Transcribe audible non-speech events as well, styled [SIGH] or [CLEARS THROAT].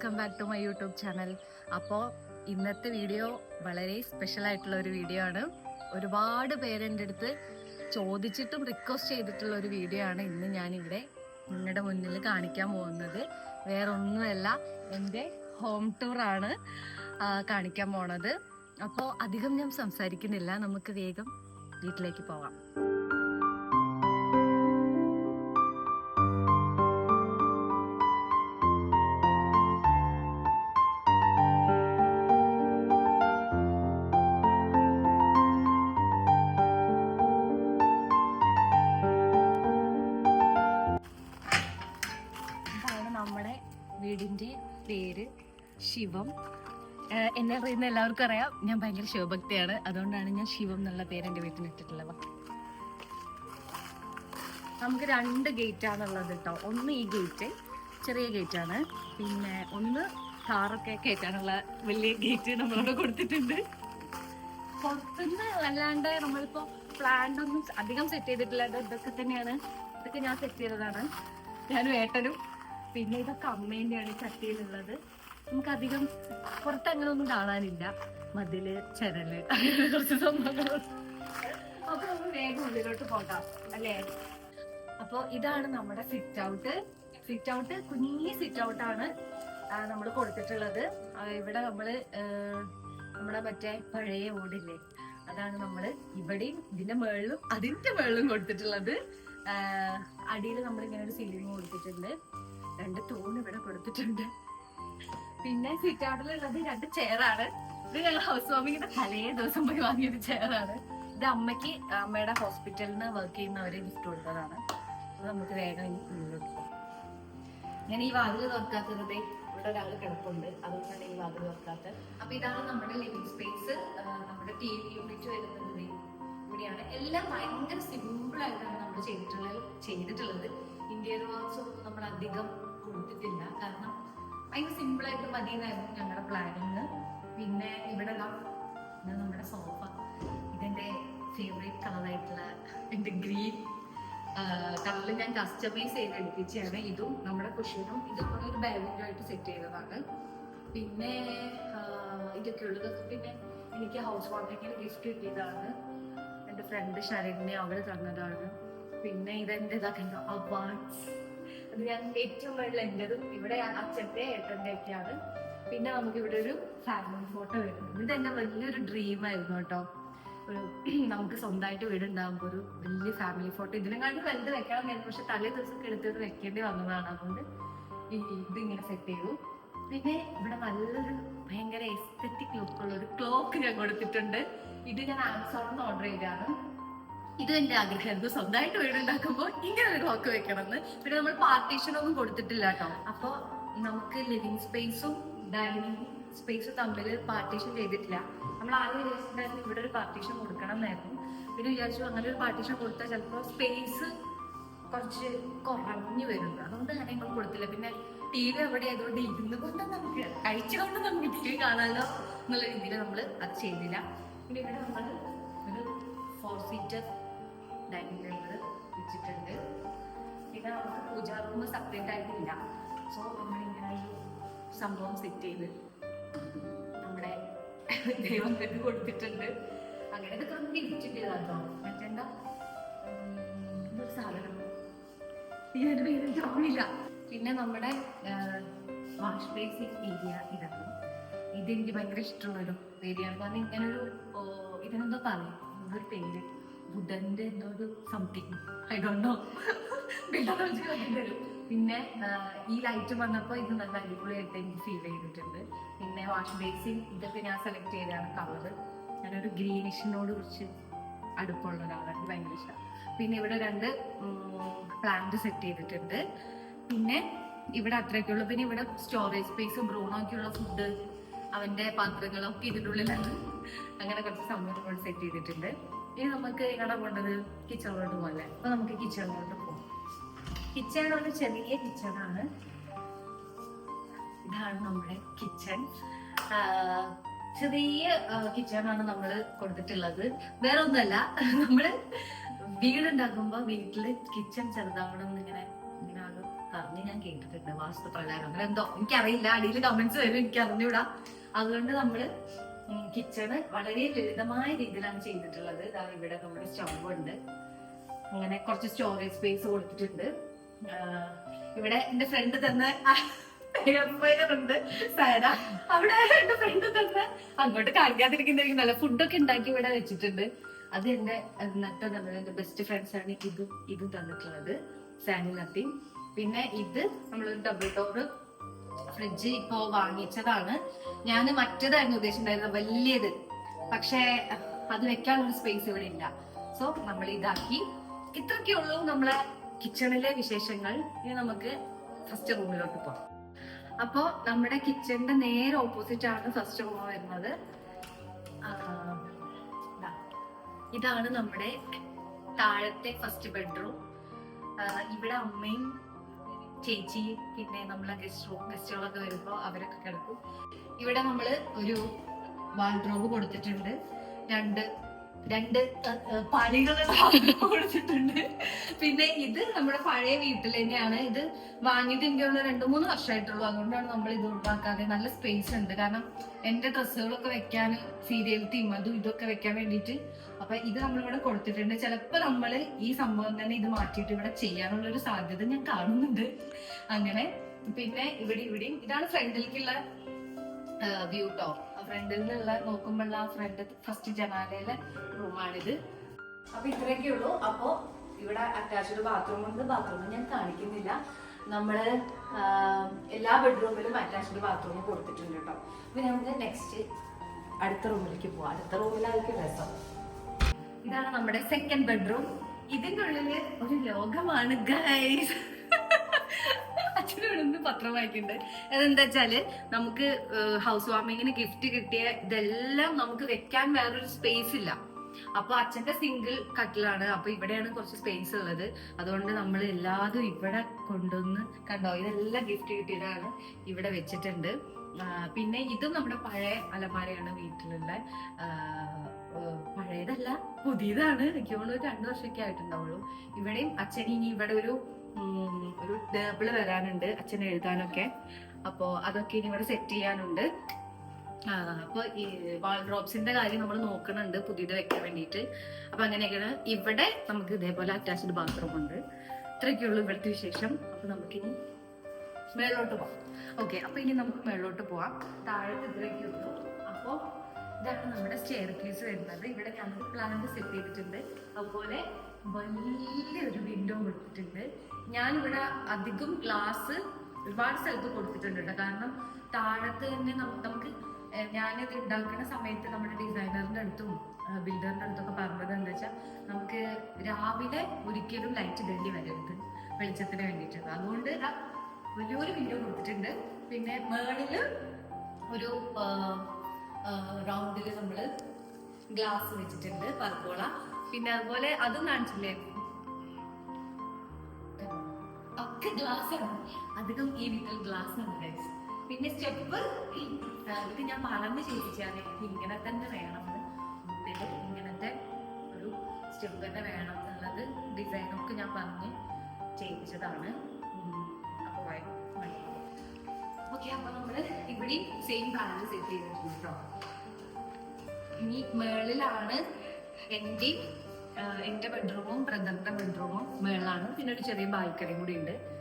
Welcome back to my YouTube channel. അപ്പോൾ ഇന്നത്തെ video വളരെ സ്പെഷ്യൽ ആയിട്ടുള്ള ഒരു വീഡിയോ ആണ്. ഒരുപാട് പേരെന്റെ അടുത്ത് ചോദിച്ചിട്ടും റിക്വസ്റ്റ് ചെയ്തിട്ടുള്ള ഒരു വീഡിയോ ആണ് ഇന്ന് ഞാനിവിടെ നിങ്ങളുടെ മുന്നിൽ കാണിക്കാൻ പോകുന്നത്. വേറെ ഒന്നുമല്ല എന്റെ ഹോം ടൂറാണ് കാണിക്കാൻ പോണത്. അപ്പോൾ അധികം ഞാൻ സംസാരിക്കുന്നില്ല. നമുക്ക് വേഗം വീട്ടിലേക്ക് പോവാം. പേര് ശിവം. എന്നെ അറിയുന്ന എല്ലാവർക്കും അറിയാം. ഞാൻ ഭയങ്കര ശിവഭക്തിയാണ്. അതുകൊണ്ടാണ് ഞാൻ ശിവം എന്നുള്ള പേര് എന്റെ വീട്ടിൽ ഇട്ടിട്ടുള്ളത്. നമുക്ക് രണ്ട് ഗേറ്റ് ആണുള്ളത് കേട്ടോ ഒന്ന് ഈ ഗേറ്റ് ചെറിയ ഗേറ്റ് ആണ് പിന്നെ ഒന്ന് കാറൊക്കെ കയറ്റാനുള്ള വലിയ ഗേറ്റ് നമ്മളോട് കൊടുത്തിട്ടുണ്ട്. പുറത്തുനിന്ന് അല്ലാണ്ട് നമ്മളിപ്പോ പ്ലാന്റ് ഒന്നും അധികം സെറ്റ് ചെയ്തിട്ടില്ല ഇത് ഇതൊക്കെ തന്നെയാണ്. ഇതൊക്കെ ഞാൻ സെറ്റ് ചെയ്തതാണ്. ഞാനും ഏട്ടനും പിന്നെ ഇതൊക്കെ അമ്മേന്റെയാണ് ചട്ടിയിലുള്ളത്. നമുക്ക് അധികം പുറത്ത് അങ്ങനെ ഒന്നും കാണാനില്ല. മതിൽ ചരൽ അങ്ങനെ കുറച്ച് സംഭവങ്ങൾ അപ്പൊ നമുക്ക് വേഗം ഉള്ളിലോട്ട് പോകാം അല്ലേ? അപ്പൊ ഇതാണ് നമ്മുടെ സിറ്റ് ഔട്ട് സിറ്റ് ഔട്ട് കുഞ്ഞി സിറ്റ് ഔട്ട് ആണ് നമ്മൾ കൊടുത്തിട്ടുള്ളത്. ഇവിടെ നമ്മൾ നമ്മുടെ മറ്റേ പഴയ ഓടില്ലേ? അതാണ് നമ്മൾ ഇവിടെയും ഇതിന്റെ മേളിലും അതിന്റെ മേളിലും കൊടുത്തിട്ടുള്ളത്. അടിയിൽ നമ്മൾ ഇങ്ങനെ ഒരു സീലിംഗ് കൊടുത്തിട്ടുണ്ട്. രണ്ട് തൂണ് ഇവിടെ കൊടുത്തിട്ടുണ്ട്. പിന്നെ സിറ്റ് ഔട്ടിലുള്ളത് രണ്ട് ചെയറാണ് ഇത് ഞങ്ങൾ ഹൗസ് വാമിങ്ങിന്റെ തലേ ദിവസം പോയി വാങ്ങിയൊരു ചെയറാണ് ഇത് അമ്മയ്ക്ക് അമ്മയുടെ ഹോസ്പിറ്റലിൽ നിന്ന് വർക്ക് ചെയ്യുന്നവരെ ഗിഫ്റ്റ് കൊടുത്തതാണ്. അത് നമുക്ക് വേഗം ഞാൻ ഈ വാതിൽ തുറക്കാത്തത് ഇവിടെ ഒരാൾ കിടപ്പുണ്ട്. അതുകൊണ്ടാണ് ഈ വാതിൽ തുറക്കാത്തത്. അപ്പൊ ഇതാണ് നമ്മുടെ ലിവിംഗ് സ്പേസ് നമ്മുടെ ടി വി യൂണിറ്റ് വരുന്നത് ഇവിടെയാണ്. എല്ലാം ഭയങ്കര സിമ്പിൾ ആയിട്ടാണ് നമ്മൾ ചെയ്തിട്ടുള്ളത് ചെയ്തിട്ടുള്ളത്. ഇന്ത്യൻ വർക്ക്സ് ഒന്നും നമ്മൾ അധികം കൊടുത്തിട്ടില്ല. കാരണം ഭയങ്കര സിമ്പിൾ ആയിട്ട് മതി എന്നായിരുന്നു ഞങ്ങളുടെ പ്ലാനിങ് പിന്നെ ഇവിടെ ഇത് നമ്മുടെ സോഫ ഇതെന്റെ ഫേവറേറ്റ് കളറായിട്ടുള്ള എന്റെ ഗ്രീൻ കളറിൽ ഞാൻ കസ്റ്റമൈസ് ചെയ്ത് എടുപ്പിച്ചാണ് ഇതും നമ്മുടെ കുഷനും ഇതും ഒരു ബാഗിന്റെ ആയിട്ട് സെറ്റ് ചെയ്തതാണ്. പിന്നെ ഇതൊക്കെ ഉള്ളത് പിന്നെ എനിക്ക് ഹൗസ് വാമിങ്ങിന് ഗിഫ്റ്റ് കിട്ടിയതാണ്. എന്റെ ഫ്രണ്ട് ശരണ്യ അവൾ തന്നതാണ്. പിന്നെ ഇതെന്റെ ഇതൊക്കെ അവാർഡ്സ് അത് ഞാൻ ഏറ്റവും മുകളിൽ എന്റെതും ഇവിടെ അച്ഛന്റെ ഏട്ടന്റെ ഒക്കെയാണ് പിന്നെ നമുക്ക് ഇവിടെ ഒരു ഫാമിലി ഫോട്ടോ വരുന്നത് ഇത് തന്നെ വലിയൊരു ഡ്രീം ആയിരുന്നു കേട്ടോ. ഒരു [CLEARS THROAT] നമുക്ക് സ്വന്തമായിട്ട് വീടുണ്ടാകുമ്പോൾ ഒരു വലിയ ഫാമിലി ഫോട്ടോ ഇതിനെക്കാട്ടി വലുത് വെക്കണം എന്ന് പക്ഷെ തലേ ദിവസം എടുത്തത് വെക്കേണ്ടി വന്നതാണ്. അതുകൊണ്ട് ഈ ഇതിങ്ങനെ സെറ്റ് ചെയ്തു. പിന്നെ ഇവിടെ നല്ലൊരു ഭയങ്കര എസ്തറ്റിക് ലുക്കുള്ള ഒരു ക്ലോക്ക് ഞാൻ കൊടുത്തിട്ടുണ്ട്. ഇത് ഞാൻ ആമസോണിൽ നിന്ന് ഓർഡർ ചെയ്തതാണ്. ഇത് എന്റെ ആഗ്രഹമായിരുന്നു സ്വന്തമായിട്ട് വീടുണ്ടാക്കുമ്പോൾ ഇങ്ങനെ ഒരു ക്ലോക്ക് വെക്കണമെന്ന്. പിന്നെ നമ്മൾ പാർട്ടീഷൻ ഒന്നും കൊടുത്തിട്ടില്ല കേട്ടോ. അപ്പൊ നമുക്ക് ലിവിങ് സ്പേസും ഡൈനിങ് സ്പേസും തമ്മിൽ പാർട്ടീഷൻ ചെയ്തിട്ടില്ല. നമ്മൾ ആദ്യം വിചാരിച്ചിട്ടുണ്ടായിരുന്നു ഇവിടെ ഒരു പാർട്ടീഷൻ കൊടുക്കണം എന്നായിരുന്നു പിന്നെ വിചാരിച്ചു അങ്ങനെ ഒരു പാർട്ടീഷൻ കൊടുത്താൽ ചിലപ്പോൾ സ്പേസ് കുറച്ച് കുറഞ്ഞു വരുന്നു അതുകൊണ്ട് അങ്ങനെ നിങ്ങൾ കൊടുത്തില്ല. പിന്നെ ടി വി എവിടെ ആയതുകൊണ്ട് ഇരുന്ന് കൊണ്ട് നമുക്ക് കഴിച്ചുകൊണ്ട് നമുക്ക് ടി വി കാണാമല്ലോ എന്നുള്ള രീതിയിൽ നമ്മൾ അത് ചെയ്തില്ല. പിന്നെ ഇവിടെ നമ്മൾ ഒരു ഫോർ സീറ്റർ ഡൈനിങ് ടേബിൾ വെച്ചിട്ടുണ്ട്. പിന്നെ നമുക്ക് പൂജാ റൂം സെപ്പറേറ്റ് ആയിട്ടില്ല. സോ നമ്മളിങ്ങനെ ഒരു സംഭവം സെറ്റ് ചെയ്ത് നമ്മുടെ ദൈവങ്ങൾക്ക് കൊടുത്തിട്ടുണ്ട്. അങ്ങനെ ഇതൊക്കെ നമുക്ക് ഇരിച്ചിട്ടില്ല കേട്ടോ മറ്റെന്താ? ഇതൊരു സാധനം. ഇതിന്റെ പേര് ഓർമ്മയില്ല പിന്നെ നമ്മുടെ വാഷ് ബേസിക് ഏരിയ ഇതാണ്. ഇതെനിക്ക് ഭയങ്കര ഇഷ്ടമുള്ളൊരു ഏരിയ കാരണം ഇങ്ങനൊരു ഇതിനെന്തോ പറയും. ഒരു പേര്. ബുധന്റെ എന്തോ ഒരു സംതിങ് ഐ ഡോണ്ട് നോ വരും പിന്നെ ഈ ലൈറ്റ് വന്നപ്പോൾ ഇത് നല്ല അടിപൊളിയായിട്ട് എനിക്ക് ഫീൽ ചെയ്തിട്ടുണ്ട്. പിന്നെ വാഷ് ബേസിൻ ഇതൊക്കെ ഞാൻ സെലക്ട് ചെയ്തതാണ് കളറ് ഞാനൊരു ഗ്രീനിഷിനോട് കുറച്ച് അടുപ്പമുള്ള ഒരാളാണ്. ഭയങ്കര ഇഷ്ടം. പിന്നെ ഇവിടെ രണ്ട് പ്ലാന്റ് സെറ്റ് ചെയ്തിട്ടുണ്ട്. പിന്നെ ഇവിടെ അത്രയൊക്കെ പിന്നെ ഇവിടെ സ്റ്റോറേജ് സ്പേസ് ബ്രൂണോക്കുള്ള ഫുഡ് അവന്റെ പാത്രങ്ങളൊക്കെ ഇതിന്റെ ഉള്ളിലാണ്. അങ്ങനെ കുറച്ച് സംഭവങ്ങൾ സെറ്റ് ചെയ്തിട്ടുണ്ട്. ഇനി നമുക്ക് എങ്ങനെ പോകേണ്ടത് കിച്ചണിലോട്ട് പോലെ അപ്പൊ നമുക്ക് കിച്ചണിലോട്ട് പോകാം കിച്ചൺ ഒരു ചെറിയ കിച്ചണാണ് ഇതാണ് നമ്മുടെ കിച്ചൺ ചെറിയ കിച്ചൺ ആണ് നമ്മൾ കൊടുത്തിട്ടുള്ളത്. വേറെ ഒന്നല്ല നമ്മൾ വീടുണ്ടാക്കുമ്പോ വീട്ടിൽ കിച്ചൺ ചെറുതാവണം എന്നിങ്ങനെ ഇങ്ങനെ ആകും പറഞ്ഞ് ഞാൻ കേട്ടിട്ടുണ്ട് വാസ്തു പ്രകാരം അങ്ങനെ എന്തോ എനിക്കറിയില്ല. അടിയിൽ കമന്റ്സ് വരും. എനിക്ക് അറിഞ്ഞൂടാ അതുകൊണ്ട് നമ്മൾ കിച്ചണ് വളരെ ലളിതമായ രീതിയിലാണ് ചെയ്തിട്ടുള്ളത്. ഇതാ ഇവിടെ നമ്മുടെ സ്റ്റവ് ഉണ്ട്. അങ്ങനെ കുറച്ച് സ്റ്റോറേജ് സ്പേസ് കൊടുത്തിട്ടുണ്ട്. ഇവിടെ എന്റെ ഫ്രണ്ട് തന്നെ ഉണ്ട് അവിടെ എന്റെ ഫ്രണ്ട് തന്നെ അങ്ങോട്ട് കാണിക്കാതിരിക്കുന്നില്ല ഫുഡൊക്കെ ഉണ്ടാക്കി ഇവിടെ വെച്ചിട്ടുണ്ട്. അത് എന്റെ നട്ട തന്നത് എന്റെ ബെസ്റ്റ് ഫ്രണ്ട്സ് ആണ് ഇതും ഇതും തന്നിട്ടുള്ളത്. സാനി നത്തി. പിന്നെ ഇത് നമ്മളൊരു ഡബിൾ ഡോറ് ഫ്രിഡ്ജ് ഇപ്പോൾ വാങ്ങിച്ചതാണ്. ഞാൻ മറ്റേതായിരുന്നു ഉദ്ദേശിച്ചിട്ടുണ്ടായിരുന്നത് വലിയത്. പക്ഷേ അത് വെക്കാനുള്ള സ്പേസ് ഇവിടെ ഇല്ല. സോ നമ്മൾ ഇതാക്കി ഇത്രയൊക്കെ ഉള്ളൂ നമ്മളെ കിച്ചണിലെ വിശേഷങ്ങൾ. ഇനി നമുക്ക് ഫസ്റ്റ് റൂമിലോട്ട് പോകാം. അപ്പോൾ നമ്മുടെ കിച്ചണിന്റെ നേരെ ഓപ്പോസിറ്റ് ആണ് ഫസ്റ്റ് റൂം വരുന്നത്. ഇതാണ് നമ്മുടെ താഴത്തെ ഫസ്റ്റ് ബെഡ്റൂം ഇവിടെ അമ്മയും ചേച്ചി പിന്നെ നമ്മളെ ഗസ്റ്റ് റൂം ഗസ്റ്റുകളൊക്കെ വരുമ്പോൾ അവരൊക്കെ കിടക്കും. ഇവിടെ നമ്മൾ ഒരു വാൾഡ്രോബ് കൊടുത്തിട്ടുണ്ട്. രണ്ട് രണ്ട് പണികൾ കൊടുത്തിട്ടുണ്ട്. പിന്നെ ഇത് നമ്മുടെ പഴയ വീട്ടിൽ തന്നെയാണ്. ഇത് വാങ്ങിയിട്ട് എനിക്ക് രണ്ടു മൂന്ന് വർഷമായിട്ടുള്ളൂ. അതുകൊണ്ടാണ് നമ്മൾ ഇത് ഒഴിവാക്കാതെ നല്ല സ്പേസ് ഉണ്ട്. കാരണം എന്റെ ഡ്രസ്സുകളൊക്കെ വെക്കാൻ സീരിയൽ തീം അതും ഇതൊക്കെ വെക്കാൻ വേണ്ടിയിട്ട്. അപ്പൊ ഇത് നമ്മളിവിടെ കൊടുത്തിട്ടുണ്ട്. ചിലപ്പോൾ നമ്മൾ ഈ സംഭവം തന്നെ ഇത് മാറ്റിയിട്ട് ഇവിടെ ചെയ്യാനുള്ള ഒരു സാധ്യത ഞാൻ കാണുന്നുണ്ട്. അങ്ങനെ പിന്നെ ഇവിടെ ഇവിടെയും ഇതാണ് ഫ്രണ്ടിലേക്കുള്ള വ്യൂ ടോ ഫ്രണ്ടിൽ നിന്നുള്ള നോക്കുമ്പോൾ ആ ഫ്രണ്ട് ഫസ്റ്റ് ജനാലയിലെ റൂമാണിത് അപ്പൊ ഇത്രയൊക്കെ ഉള്ളൂ. അപ്പോ ഇവിടെ അറ്റാച്ച്ഡ് ബാത്റൂം ഉണ്ട്. ബാത്റൂം ഞാൻ കാണിക്കുന്നില്ല. നമ്മൾ എല്ലാ ബെഡ്റൂമിലും അറ്റാച്ച്ഡ് ബാത്റൂം കൊടുത്തിട്ടുണ്ട് കേട്ടോ അപ്പൊ നമുക്ക് നെക്സ്റ്റ് അടുത്ത റൂമിലേക്ക് പോവാം. അടുത്ത റൂമിലായിരിക്കും രസം. ഇതാണ് നമ്മുടെ സെക്കൻഡ് ബെഡ്റൂം ഇതിന്റെ ഉള്ളിൽ ഒരു ലോകമാണ് ഗൈസ് പത്രം വായിക്കുന്നുണ്ട് അതെന്താ വെച്ചാൽ നമുക്ക് ഹൗസ് വാർമിങ്ങിന് ഗിഫ്റ്റ് കിട്ടിയ ഇതെല്ലാം നമുക്ക് വെക്കാൻ വേറൊരു സ്പേസ് ഇല്ല. അപ്പൊ അച്ഛന്റെ സിംഗിൾ കട്ടിലാണ് അപ്പൊ ഇവിടെയാണ് കുറച്ച് സ്പേസ് ഉള്ളത്. അതുകൊണ്ട് നമ്മൾ എല്ലാതും ഇവിടെ കൊണ്ടുവന്ന് കണ്ടോ ഇതെല്ലാം ഗിഫ്റ്റ് കിട്ടിയതാണ് ഇവിടെ വെച്ചിട്ടുണ്ട്. പിന്നെ ഇതും നമ്മുടെ പഴയ അലമാരയാണ് വീട്ടിലുള്ള. പഴയതല്ല പുതിയതാണ്. എനിക്ക് തോന്നുന്നു രണ്ടു വർഷമൊക്കെ ആയിട്ടുണ്ടാവുള്ളൂ. ഇവിടെയും അച്ഛൻ ഇനി ഇവിടെ ഒരു ഒരു ടേബിൾ വരാനുണ്ട് അച്ഛൻ എഴുതാനൊക്കെ. അപ്പോൾ അതൊക്കെ ഇനി ഇവിടെ സെറ്റ് ചെയ്യാനുണ്ട്. അപ്പോൾ ഈ വാൾ വാൾഡ്രോപ്സിന്റെ കാര്യം നമ്മൾ നോക്കണുണ്ട് പുതിയത് വെക്കാൻ വേണ്ടിയിട്ട്. അപ്പൊ അങ്ങനെയൊക്കെയാണ്. ഇവിടെ നമുക്ക് ഇതേപോലെ അറ്റാച്ച്ഡ് ബാത്റൂം ഉണ്ട്. ഇത്രയൊക്കെ ഉള്ളൂ ഇവിടുത്തെ വിശേഷം. അപ്പൊ നമുക്കിനി മേളിലോട്ട് പോവാം. ഓക്കെ അപ്പൊ ഇനി നമുക്ക് മേളിലോട്ട് പോവാം. താഴെ അപ്പോ ഇതാണ് നമ്മുടെ സ്റ്റെയർ കേസ് വരുന്നത്. ഇവിടെ ഞങ്ങൾക്ക് പ്ലാന്റ് സെറ്റ് ചെയ്തിട്ടുണ്ട്. അതുപോലെ വലിയൊരു വിൻഡോ കൊടുത്തിട്ടുണ്ട്. ഞാനിവിടെ അധികം ഗ്ലാസ് ഒരുപാട് സ്ഥലത്ത് കൊടുത്തിട്ടുണ്ട് കേട്ടോ കാരണം താഴത്ത് തന്നെ നമുക്ക് ഞാനിത് ഉണ്ടാക്കുന്ന സമയത്ത് നമ്മുടെ ഡിസൈനറിന്റെ അടുത്തും ബിൽഡറിന്റെ അടുത്തൊക്കെ പറഞ്ഞത് എന്താ വെച്ചാൽ നമുക്ക് രാവിലെ ഒരിക്കലും ലൈറ്റ് ഇടേണ്ടി വരരുത്. വെളിച്ചത്തിന് വേണ്ടിയിട്ടുണ്ട് അതുകൊണ്ട് വലിയൊരു വിൻഡോ കൊടുത്തിട്ടുണ്ട്. പിന്നെ മേളിൽ ഒരു റൗണ്ടിൽ നമ്മൾ ഗ്ലാസ് വെച്ചിട്ടുണ്ട് പർക്കോള പിന്നെ അതുപോലെ അതും കാണിച്ചില്ലേ? ഒക്കെ ഗ്ലാസ് ആണ്. അധികം ഈ വീട്ടിൽ ഗ്ലാസ് ആണ് guys. പിന്നെ സ്റ്റെപ്പ് ഇത് ഞാൻ പറഞ്ഞ് ചെയ്യിച്ചാണ് എനിക്ക് ഇങ്ങനെ തന്നെ വേണം. ഇങ്ങനത്തെ ഒരു സ്റ്റെപ്പ് തന്നെ വേണം എന്നുള്ളത് ഡിസൈനൊക്കെ ഞാൻ പറഞ്ഞ് ചെയ്യിച്ചതാണ് ഇവിടെയും സെയിം ബാലൻസ് സെറ്റ് ചെയ്തിട്ടുണ്ട് കേട്ടോ ഇനി മേളിലാണ് എന്റെ എന്റെ ബെഡ്റൂമും ബ്രദറിന്റെ ബെഡ്റൂമും മേളിലാണ്. പിന്നെ ഒരു ചെറിയ ബാൽക്കണിയും കൂടി ഉണ്ട്.